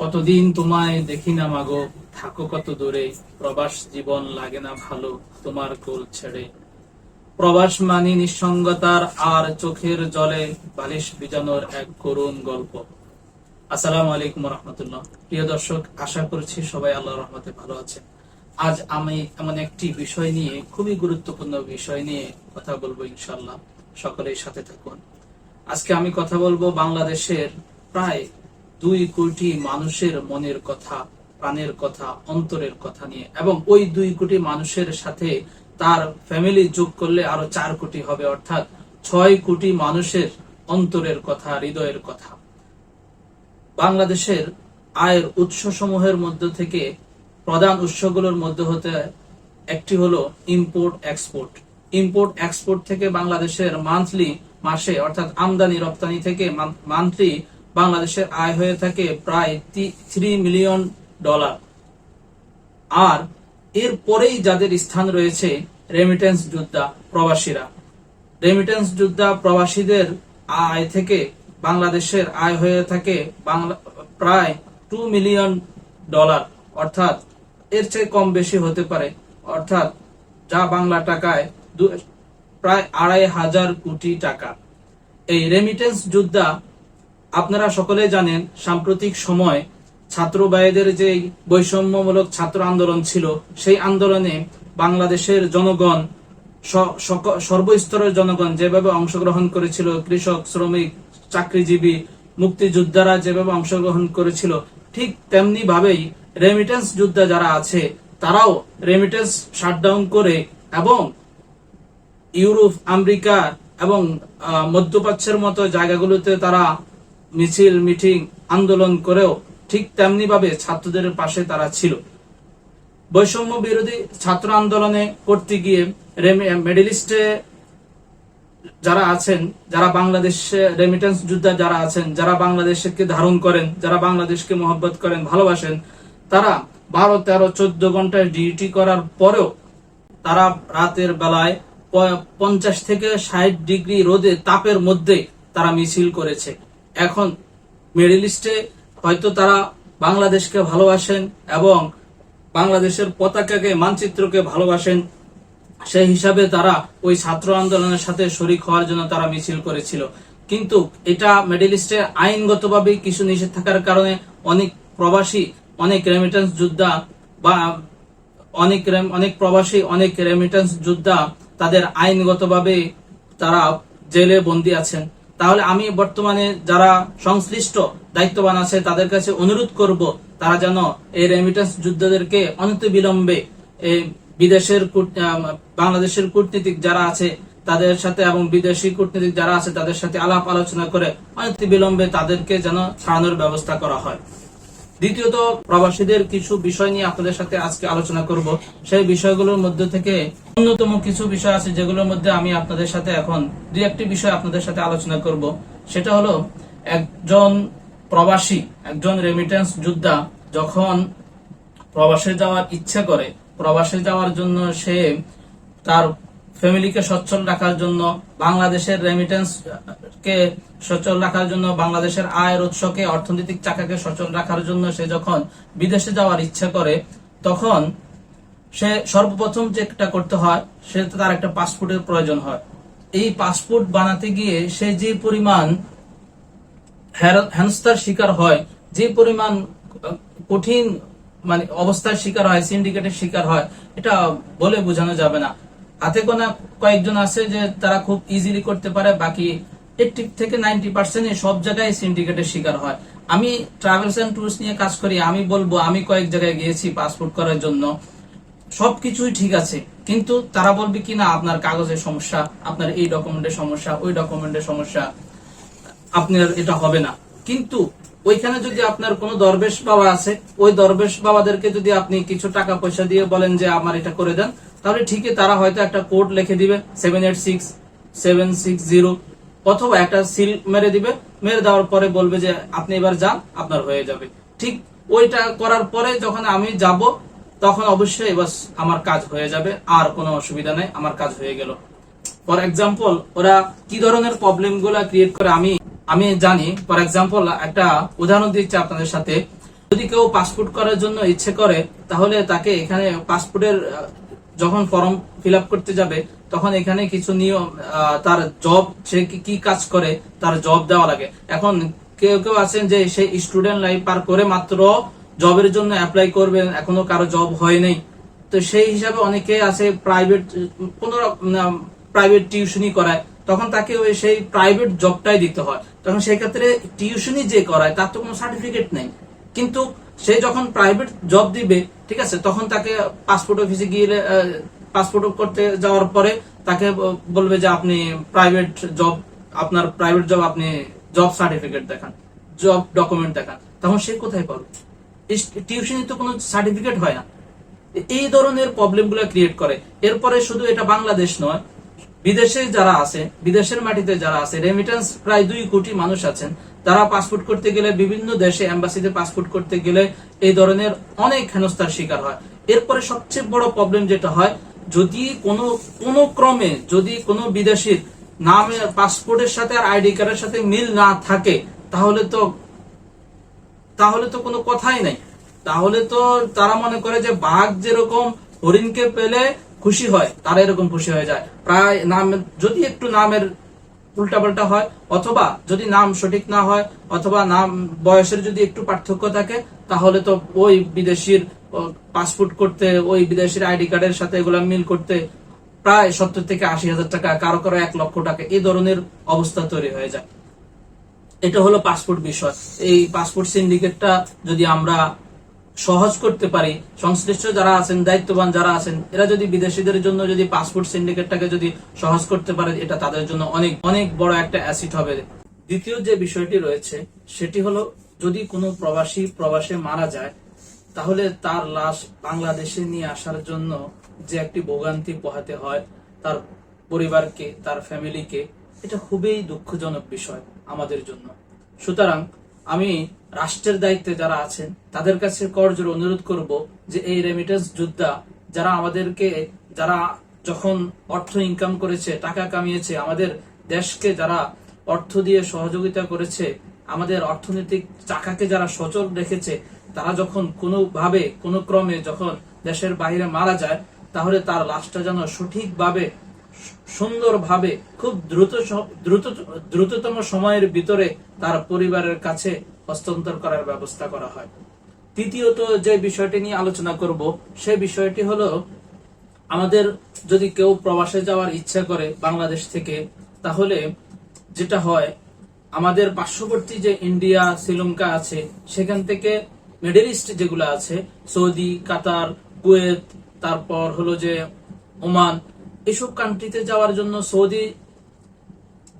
কতদিন তোমায় দেখি না মাগো? থাকো কত দূরে। প্রবাস জীবন লাগে না ভালো, তোমার কোল ছেড়ে। প্রবাস মানি নিঃসঙ্গতার আর চোখের জলে বালিশ বিজানোর এক করুণ গল্প। আসসালামু আলাইকুম রহমতুল্লাহ। প্রিয় দর্শক, আশা করছি সবাই আল্লাহ রহমতে ভালো আছেন। আজ আমি এমন একটি বিষয় নিয়ে, খুবই গুরুত্বপূর্ণ বিষয় নিয়ে কথা বলব ইনশাল্লাহ সকলের সাথে থাকুন। আজকে আমি কথা বলব বাংলাদেশের প্রায় দুই কোটি মানুষের মনের কথা, প্রাণের কথা, অন্তরের কথা নিয়ে। এবং ওই দুই কোটি মানুষের সাথে তার ফ্যামিলি যোগ করলে আরও চার কোটি হবে, অর্থাৎ ছয় কোটি মানুষের অন্তরের কথা, হৃদয়ের কথা। বাংলাদেশের আয়ের উৎস সমূহের মধ্য থেকে প্রধান উৎসগুলোর মধ্যে হতে একটি হলো ইম্পোর্ট এক্সপোর্ট ইম্পোর্ট এক্সপোর্ট থেকে বাংলাদেশের মান্থলি মাসে, অর্থাৎ আমদানি, রপ্তানি থেকে মান্থলি বাংলাদেশের আয় হয়ে থাকে প্রায় থ্রি মিলিয়ন ডলার আর এর পরেই যাদের স্থান রয়েছে রেমিটেন্স যোদ্ধা প্রবাসীরা। রেমিটেন্স যোদ্ধা প্রবাসীদের আয় থেকে বাংলাদেশের আয় হয়ে থাকে বাংলা প্রায় টু মিলিয়ন ডলার অর্থাৎ এর চেয়ে কম বেশি হতে পারে। অর্থাৎ যা বাংলা টাকায় প্রায় আড়াই হাজার কোটি টাকা। এই রেমিটেন্স যোদ্ধা আপনারা সকলে জানেন, সাম্প্রতিক সময় ছাত্র ভাইদের যে বৈষম্যমূলক ছাত্র আন্দোলন ছিল, সেই আন্দোলনে বাংলাদেশের জনগণ সর্বস্তরের জনগণ যেভাবে অংশগ্রহণ করেছিল, কৃষক, শ্রমিক, চাকরিজীবী, মুক্তিযোদ্ধারা যেভাবে অংশগ্রহণ করেছিল, ঠিক তেমনি ভাবেই রেমিটেন্স যোদ্ধা যারা আছে, তারাও রেমিটেন্স শাটডাউন করে এবং ইউরোপ, আমেরিকা এবং মধ্যপ্রাচ্যের মতো জায়গাগুলোতে তারা মিছিল, মিটিং, আন্দোলন করেও ঠিক তেমনি ভাবে ছাত্রদের পাশে তারা ছিল। বৈষম্য বিরোধী ছাত্র আন্দোলনে করতে গিয়ে মেডেলিস্টে যারা আছেন, যারা বাংলাদেশে রেমিটেন্স যোদ্ধা যারা আছেন, যারা বাংলাদেশকে ধারণ করেন, যারা বাংলাদেশকে মহব্বত করেন, ভালোবাসেন, তারা বারো, তেরো, চোদ্দ ঘন্টায় ডিউটি করার পরেও তারা রাতের বেলায় পঞ্চাশ থেকে ষাট ডিগ্রি রোদে তাপের মধ্যে তারা মিছিল করেছে। এখন মিডল ইস্টে হয়তো তারা বাংলাদেশকে ভালোবাসেন এবং বাংলাদেশের পতাকাকে, মানচিত্রকে ভালোবাসেন, সেই হিসাবে তারা ওই ছাত্র আন্দোলনের সাথে শরিক হওয়ার জন্য তারা মিছিল করেছিল। কিন্তু এটা মিডল ইস্টে আইনগতভাবে কিছু নিষেধ থাকার কারণে অনেক প্রবাসী, অনেক রেমিটেন্স যোদ্ধা বা অনেক অনেক প্রবাসী, অনেক রেমিটেন্স যোদ্ধা তাদের আইনগতভাবে তারা জেলে বন্দী আছেন। তাহলে আমি বর্তমানে যারা সংশ্লিষ্ট দায়িত্ববান আছে, তাদের কাছে অনুরোধ করব, তারা যেন এই রেমিটেন্স যুদ্ধদেরকে অনতি বিলম্বে বিদেশের বাংলাদেশের কূটনীতিক যারা আছে, তাদের সাথে এবং বিদেশি কূটনীতিক যারা আছে, তাদের সাথে আলাপ আলোচনা করে অনতি বিলম্বে তাদেরকে যেন ছাড়ানোর ব্যবস্থা করা হয়। দ্বিতীয়ত প্রবাসীদের কিছু বিষয় নিয়ে আপনাদের সাথে আজকে আলোচনা করব। সেই বিষয়গুলোর মধ্যে থেকে অন্যতম কিছু বিষয় আছে যেগুলোর মধ্যে আমি আপনাদের সাথে এখন দুই একটি বিষয় আপনাদের সাথে আলোচনা করব। সেটা হলো একজন প্রবাসী, একজন রেমিটেন্স যোদ্ধা যখন প্রবাসে যাওয়ার ইচ্ছা করে, প্রবাসে যাওয়ার জন্য সে তার ফ্যামিলিকে সচ্ছল রাখার জন্য, বাংলাদেশের রেমিটেন্স কে সচল রাখার জন্য, বাংলাদেশের আয়ের উৎসকে, অর্থনৈতিক চাকাকে সচল রাখার জন্য সে যখন বিদেশে যাওয়ার ইচ্ছা করে, তখন সে সর্বপ্রথম যেটা করতে হয়, সে তার একটা পাসপোর্টের প্রয়োজন হয়। এই পাসপোর্ট বানাতে গিয়ে সে যে পরিমাণ হেনস্থার শিকার হয়, যে পরিমাণ কঠিন মানে অবস্থার শিকার হয় সিন্ডিকেটের শিকার হয়, এটা বলে বোঝানো যাবে না। হাতে গোনা কয়েকজন আছে যে তারা খুব ইজিলি করতে পারে, বাকি এইটি থেকে নাইনটি পার্সেন্ট সব জায়গায় সিন্ডিকেটের শিকার হয়। আমি ট্রাভেলস এন্ড ট্যুরস নিয়ে কাজ করি, আমি বলব আমি কয়েক জায়গায় গিয়েছি পাসপোর্ট করার জন্য। সবকিছুই ঠিক আছে, কিন্তু তারা বলবে কি না, আপনার কাগজের সমস্যা, আপনার এই ডকুমেন্টের সমস্যা, ওই ডকুমেন্টের সমস্যা, আপনার এটা হবে না। কিন্তু ওইখানে যদি আপনার কোনো দরবেশ বাবা আছে, ওই দরবেশ বাবাদেরকে যদি আপনি কিছু টাকা পয়সা দিয়ে বলেন যে আমার এটা করে দেন তাহলে ঠিকই তারা হয়তো একটা কোড লিখে দিবে seven eight six seven six zero অথবা একটা সিল মেরে দিবে, মেরে দেওয়ার পরে বলবে যে আপনি এবার যান, আপনার হয়ে যাবে। ঠিক ওইটা করার পরে যখন আমি যাব, তখন অবশ্যই বাস আমার কাজ হয়ে যাবে, আর কোনো অসুবিধা নেই, আমার কাজ হয়ে গেল। ফর এক্সাম্পল ওরা কি ধরনের প্রবলেমগুলা ক্রিয়েট করে আমি আমি জানি। ফর এক্সাম্পল একটা উদাহরণ দিচ্ছি আপনাদের সাথে। যদি কেউ পাসপোর্ট করার জন্য ইচ্ছে করে, তাহলে তাকে এখানে পাসপোর্টের যখন ফর্ম ফিল করতে যাবে, তখন এখানে কিছু নিয়ম তার জব সে কি- কাজ করে, তার জব দেওয়া লাগে। এখন কেউ কেউ আছেন যে সেই স্টুডেন্ট লাইফ পার করে মাত্র জবের জন্য অ্যাপ্লাই করবেন, এখনও কারও জব হয় নাই। তো সেই হিসাবে অনেকে আছে প্রাইভেট কোন প্রাইভেট টিউশনই করায়। তখন তাকে ওই সেই প্রাইভেট জবটাই দিতে হয়। তখন সেই ক্ষেত্রে টিউশনই যে করায়, তার তো কোনো সার্টিফিকেট নেই। কিন্তু সে যখন প্রাইভেট জব দিবে, ঠিক আছে, তখন তাকে পাসপোর্ট অফিসে গিয়ে পাসপোর্ট করতে যাওয়ার পরে তাকে বলবে যে আপনি প্রাইভেট জব আপনার প্রাইভেট জব আপনি জব সার্টিফিকেট দেখান জব ডকুমেন্ট দেখান। তখন সে কোথায় পাবে? টিউশনি তো কোনো সার্টিফিকেট হয় না। এই ধরনের প্রবলেমগুলো ক্রিয়েট করে। এরপরে শুধু এটা বাংলাদেশ নয়, বিদেশে যারা আছে, বিদেশের মাটিতে যারা আছে রেমিটেন্স প্রায় দুই কোটি মানুষ আছেন। তারা পাসপোর্ট করতে গেলে বিভিন্ন দেশে এম্বাসিতে পাসপোর্ট করতে গেলে এই ধরনের অনেক হেনস্থার শিকার হয়। এরপরে সবচেয়ে বড় প্রবলেম যেটা হয়, যদি কোনো কোনো ক্রমে যদি কোনো বিদেশির নামের পাসপোর্টের সাথে আর আইডি কার্ডের সাথে মিল না থাকে, তাহলে তো তাহলে তো কোনো কথাই নাই। তাহলে তো তারা মনে করে যে বাঘ যেরকম হরিণকে পেলে খুশি হয়, তারা এরকম খুশি হয়ে যায়। প্রায় নাম, যদি একটু নামের উল্টাপাল্টা হয়, অথবা যদি নাম সঠিক না হয়, অথবা নাম, বয়সের যদি একটু পার্থক্য থাকে, তাহলে তো ওই বিদেশির পাসপোর্ট করতে, ওই বিদেশির আইডি কার্ডের সাথে এগুলা মিল করতে প্রায় সত্তর থেকে আশি হাজার টাকা, কারও কারও এক লক্ষ টাকা, এই ধরনের অবস্থা তৈরি হয়ে যায়। এটা হলো পাসপোর্ট বিষয়। এই পাসপোর্ট সিন্ডিকেটটা যদি আমরা সহজ করতে পারি। সংশ্লিষ্ট যারা আছেন, দায়িত্ববান যারা আছেন, এরা যদি বিদেশিদের জন্য যদি পাসপোর্ট সিন্ডিকেটটাকে যদি সহজ করতে পারে, এটা তাদের জন্য অনেক অনেক বড় একটা অ্যাসিড হবে। দ্বিতীয় যে বিষয়টি রয়েছে, সেটি হলো, যদি কোনো প্রবাসী প্রবাসে মারা যায়, তাহলে তার লাশ বাংলাদেশে নিয়ে আসার জন্য যে একটি ভোগান্তি পোহাতে হয়, তার পরিবারকে, তার ফ্যামিলিকে, এটা খুবই দুঃখজনক বিষয় আমাদের জন্য। সুতরাং আমি রাষ্ট্রের দায়িত্বে যারা আছেন, তাদের কাছে করজোর অনুরোধ করব যে এই রেমিটেন্স যোদ্ধা যারা আমাদেরকে, যারা যখন অর্থ ইনকাম করেছে, টাকা কামিয়েছে, আমাদের দেশকে যারা অর্থ দিয়ে সহযোগিতা করেছে, আমাদের অর্থনৈতিক চাকাকে যারা সচল রেখেছে, তারা যখন কোনোভাবে, কোনো ক্রমে যখন দেশের বাইরে মারা যায়, তাহলে তার লাশটা যেন সঠিকভাবে সুন্দরভাবে, খুব দ্রুত দ্রুত, দ্রুততম সময়ের ভিতরে তার পরিবারের কাছে হস্তান্তর করার ব্যবস্থা করা হয়। তৃতীয়ত যে বিষয়টি নিয়ে আলোচনা করব সেই বিষয়টি হলো, আমাদের যদি কেউ প্রবাসে যাওয়ার ইচ্ছা করে বাংলাদেশ থেকে, তাহলে যেটা হয়, আমাদের পার্শ্ববর্তী যে ইন্ডিয়া, শ্রীলঙ্কা আছে, সেখান থেকে মিডল ইস্ট যেগুলো আছে, সৌদি, কাতার, কুয়েত, তারপর হলো যে ওমান এসব কান্ট্রিতে যাওয়ার জন্য সৌদি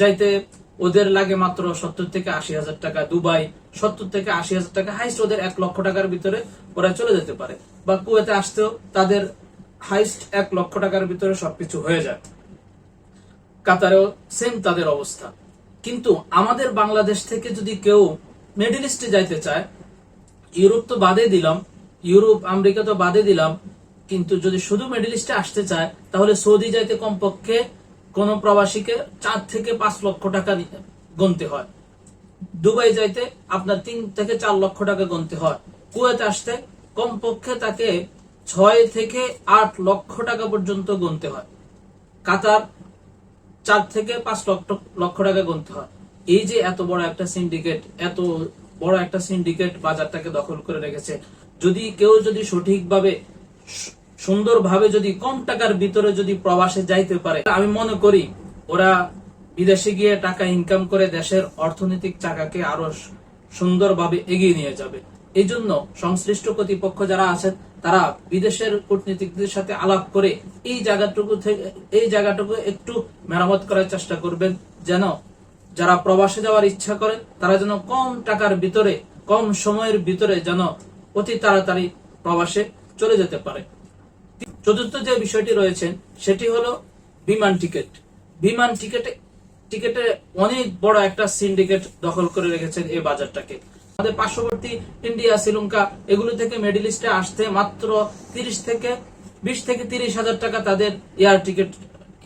যাইতে ওদের লাগে মাত্র সত্তর থেকে আশি হাজার টাকা, দুবাই সত্তর থেকে আশি হাজার টাকা হাইস্ট ওদের এক লক্ষ টাকার ভিতরে ওরা চলে যেতে পারে। বা কুয়েতে আসতেও তাদের হাইস্ট এক লক্ষ টাকার ভিতরে সবকিছু হয়ে যায়। কাতারেও সেম তাদের অবস্থা। কিন্তু আমাদের বাংলাদেশ থেকে যদি কেউ মিডল ইস্টে যাইতে চায়, ইউরোপ তো বাদে দিলাম, ইউরোপ, আমেরিকা তো বাদে দিলাম কিন্তু যদি শুধু মিডল ইস্টে আসতে চায়, তাহলে সৌদি যাইতে কমপক্ষে কোন প্রবাসীকে চার থেকে পাঁচ লক্ষ টাকা গুনতে হয়। দুবাই যাইতে আপনার তিন থেকে চার লক্ষ টাকা গুনতে হয়। কুয়েতে আসতে কমপক্ষে তাকে ছয় থেকে আট লক্ষ টাকা পর্যন্ত গুনতে হয়। কাতার চার থেকে পাঁচ লক্ষ লক্ষ টাকা গুনতে হয়। এই যে এত বড় একটা সিন্ডিকেট এত বড় একটা সিন্ডিকেট বাজারটাকে দখল করে রেখেছে, যদি কেউ যদি সঠিকভাবে সুন্দরভাবে যদি কম টাকার ভিতরে যদি প্রবাসে যাইতে পারে, আমি মনে করি ওরা বিদেশে গিয়ে টাকা ইনকাম করে দেশের অর্থনৈতিক চাকাকে আরও সুন্দরভাবে এগিয়ে নিয়ে যাবে। এই জন্য সংশ্লিষ্ট কর্তৃপক্ষ যারা আছেন, তারা বিদেশের কূটনীতিকদের সাথে আলাপ করে এই জায়গাটুকু থেকে এই জায়গাটুকু একটু মেরামত করার চেষ্টা করবেন, যেন যারা প্রবাসে যাওয়ার ইচ্ছা করে তারা যেন কম টাকার ভিতরে, কম সময়ের ভিতরে যেন অতি তাড়াতাড়ি প্রবাসে চলে যেতে পারে। চতুর্থ যে বিষয়টি রয়েছে সেটি হলো বিমান টিকিট। বিমান টিকেটে টিকেটে অনেক বড় একটা সিন্ডিকেট দখল করে রেখেছে এই বাজারটাকে। আমাদের পার্শ্ববর্তী ইন্ডিয়া, শ্রীলঙ্কা, এগুলো থেকে মিডিল ইস্টে আসতে মাত্র তিরিশ থেকে বিশ থেকে তিরিশ হাজার টাকা তাদের এয়ার টিকিট,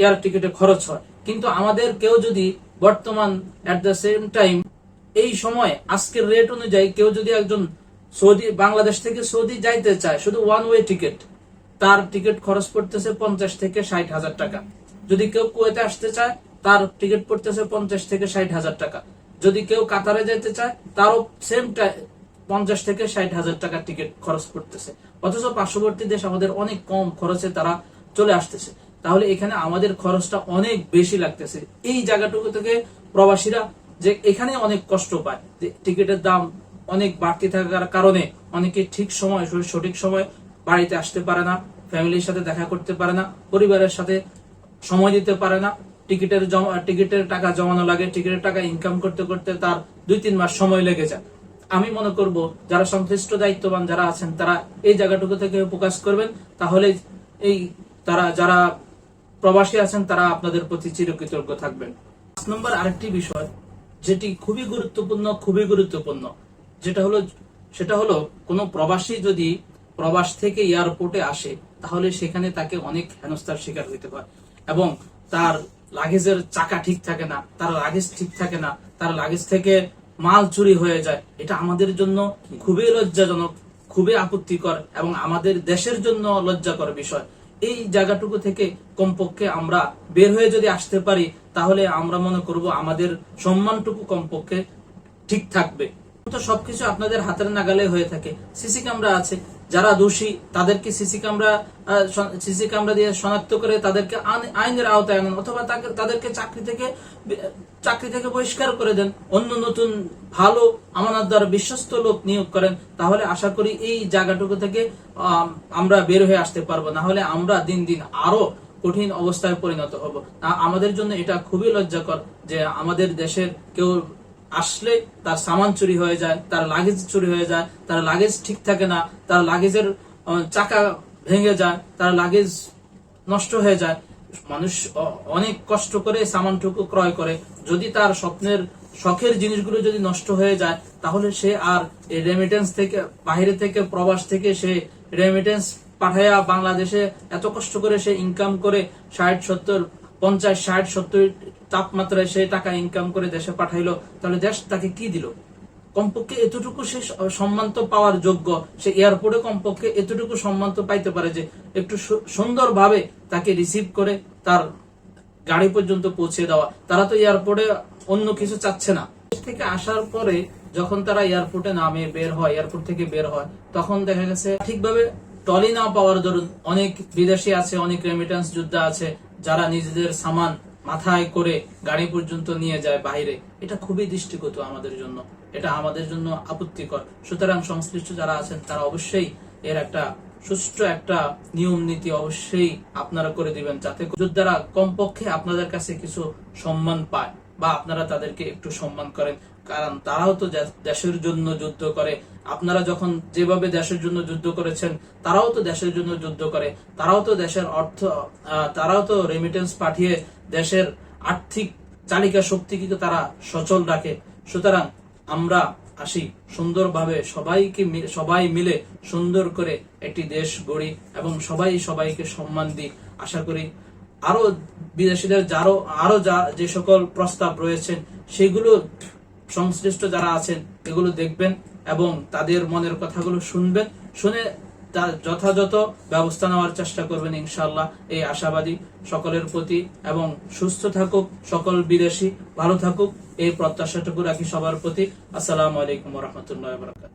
এয়ার টিকিটে খরচ হয়। কিন্তু আমাদের কেউ যদি বর্তমান এট দ্য সেম টাইম এই সময়, আজকের রেট অনুযায়ী কেউ যদি একজন সৌদি, বাংলাদেশ থেকে সৌদি যাইতে চায়, শুধু ওয়ান ওয়ে টিকিট তার টিকিট খরচ পড়তেছে পঞ্চাশ থেকে ষাট হাজার টাকা। যদি কেউ কুয়েতে আসতে চায়, তার টিকিট পড়তেছে পঞ্চাশ থেকে ষাট হাজার টাকা। যদি কেউ কাতারে যেতে চায়, তারও সেম পঞ্চাশ থেকে ষাট হাজার টাকা টিকিট খরচ করতেছে অথচ পার্শ্ববর্তী দেশ আমাদের অনেক কম খরচে তারা চলে আসতেছে। তাহলে এখানে আমাদের খরচটা অনেক বেশি লাগতেছে। এই জায়গাটুকু থেকে প্রবাসীরা যে এখানে অনেক কষ্ট পায়, যে টিকিটের দাম অনেক বাড়তি থাকার কারণে অনেকে ঠিক সময়, সঠিক সময় বাড়িতে আসতে পারে না, ফ্যামিলির সাথে দেখা করতে পারে না, পরিবারের সাথে সময় দিতে পারে না, টিকিটের টিকিটের টাকা জমানো লাগে, টিকিটের টাকা ইনকাম করতে করতে তার দুই তিন মাস সময় লেগে যায়। আমি মনে করব, যারা সংশ্লিষ্ট দায়িত্ববান যারা আছেন, তারা এই জায়গাটুকু থেকে ফোকাস করবেন তাহলে এই তারা, যারা প্রবাসী আছেন, তারা আপনাদের প্রতি চিরকৃতজ্ঞ থাকবেন। পাঁচ নম্বর আরেকটি বিষয়, যেটি খুবই গুরুত্বপূর্ণ খুবই গুরুত্বপূর্ণ, যেটা হলো, সেটা হলো কোনো প্রবাসী যদি প্রবাস থেকে এয়ারপোর্টে আসে, তাহলে সেখানে তাকে অনেক হেনস্থার শিকার হইতে হয়। এবং তার লাগেজের চাকা ঠিক থাকে না, তার লাগেজ ঠিক থাকে না, তার লাগেজ থেকে মাল চুরি হয়ে যায়। এটা আমাদের জন্য খুবই লজ্জাজনক, খুবই আপত্তিকর এবং আমাদের দেশের জন্য লজ্জাকর বিষয়। এই জায়গাটুকু থেকে কমপক্ষে আমরা বের হয়ে যদি আসতে পারি, তাহলে আমরা মনে করব আমাদের সম্মানটুকু কমপক্ষে ঠিক থাকবে। তো সবকিছু আপনাদের হাতের নাগালে হয়ে থাকে। সিসি ক্যামেরা আছে যারা দোষী তাদেরকে সিসি ক্যামেরা সিসি ক্যামেরা দিয়ে শনাক্ত করে তাদেরকে আইন- আইনের আওতায় আনেন অথবা তাদেরকে চাকরি থেকে চাকরি থেকে বহিষ্কার করে দেন। অন্য নতুন ভালো আমানতদার বিশ্বস্ত লোক নিয়োগ করেন তাহলে আশা করি এই জায়গাটুকু থেকে আম, আমরা বের হয়ে আসতে পারব। না হলে আমরা দিন দিন আরও কঠিন অবস্থায় পরিণত হব। আমাদের জন্য এটা খুবই লজ্জাকর যে আমাদের দেশের কেউ আসলে তার সামান চুরি হয়ে যায়, তার লাগেজ চুরি হয়ে যায়, তার লাগেজ ঠিক থাকে না, তার লাগেজের চাকা ভেঙে যায়, তার লাগেজ নষ্ট হয়ে যায়। মানুষ অনেক কষ্ট করে সামানটুকু ক্রয় করে। যদি তার স্বপ্নের, শখের জিনিসগুলো যদি নষ্ট হয়ে যায়, তাহলে সে আর রেমিটেন্স থেকে বাইরে থেকে, প্রবাস থেকে সে রেমিটেন্স পাঠাইয়া বাংলাদেশে এত কষ্ট করে সে ইনকাম করে ষাট, সত্তর পঞ্চাশ, ষাট, সত্তর তাপমাত্রায় সে টাকা ইনকাম করে দেশে পাঠাইলো, তাহলে দেশ তাকে কি দিল? কমপক্ষে এতটুকু সে সম্মান তো পাওয়ার যোগ্য, সে এয়ারপোর্টে কমপক্ষে এতটুকু সম্মান তো পাইতে পারে যে, একটু সুন্দর ভাবে তাকে রিসিভ করে তার গাড়ি পর্যন্ত পৌঁছে দেওয়া। তারা তো এয়ারপোর্টে অন্য কিছু চাচ্ছে না। দেশ থেকে আসার পরে যখন তারা এয়ারপোর্টে নামে বের হয় এয়ারপোর্ট থেকে বের হয়, তখন দেখা গেছে, ঠিকভাবে টলি না পাওয়ার দরুন অনেক বিদেশি আছে, অনেক রেমিটেন্স যোদ্ধা আছে যারা নিজেদের সামান মাথায় করে গাড়ি পর্যন্ত নিয়ে যায় বাইরে এটা খুবই দৃষ্টিগত আমাদের জন্য। এটা আমাদের জন্য আপত্তিকর। সুতরাং সংশ্লিষ্ট যারা আছেন, তারা অবশ্যই এর একটা সুষ্ঠু একটা নিয়ম নীতি অবশ্যই আপনারা করে দিবেন যাতে যোদ্ধারা কমপক্ষে আপনাদের কাছে কিছু সম্মান পায় বা আপনারা তাদেরকে একটু সম্মান করেন। কারণ তারাও তো দেশের জন্য যুদ্ধ করে। আপনারা যখন যেভাবে দেশের জন্য যুদ্ধ করেছেন, তারাও তো দেশের জন্য যুদ্ধ করে। তারাও তো দেশের অর্থ তারাও তো রেমিটেন্স পাঠিয়ে দেশের আর্থিক চালিকা শক্তিকে তারা সচল রাখে। সুতরাং আমরা আসি সুন্দরভাবে সবাইকে সবাই মিলে সুন্দর করে একটি দেশ গড়ি এবং সবাই সবাইকে সম্মান দিই। আশা করি আরও বিদেশিদের যারও আরও যা যে সকল প্রস্তাব রয়েছেন সেগুলো সংশ্লিষ্ট যারা আছেন, এগুলো দেখবেন এবং তাদের মনের কথাগুলো শুনবেন। শুনে তার যথাযথ ব্যবস্থা নেওয়ার চেষ্টা করবেন ইনশাল্লাহ এই আশাবাদী সকলের প্রতি এবং সুস্থ থাকুক, সকল বিদেশি ভালো থাকুক, এই প্রত্যাশাটুকু রাখি সবার প্রতি। আসসালামু আলাইকুম রহমতুল্লাহ বরকাত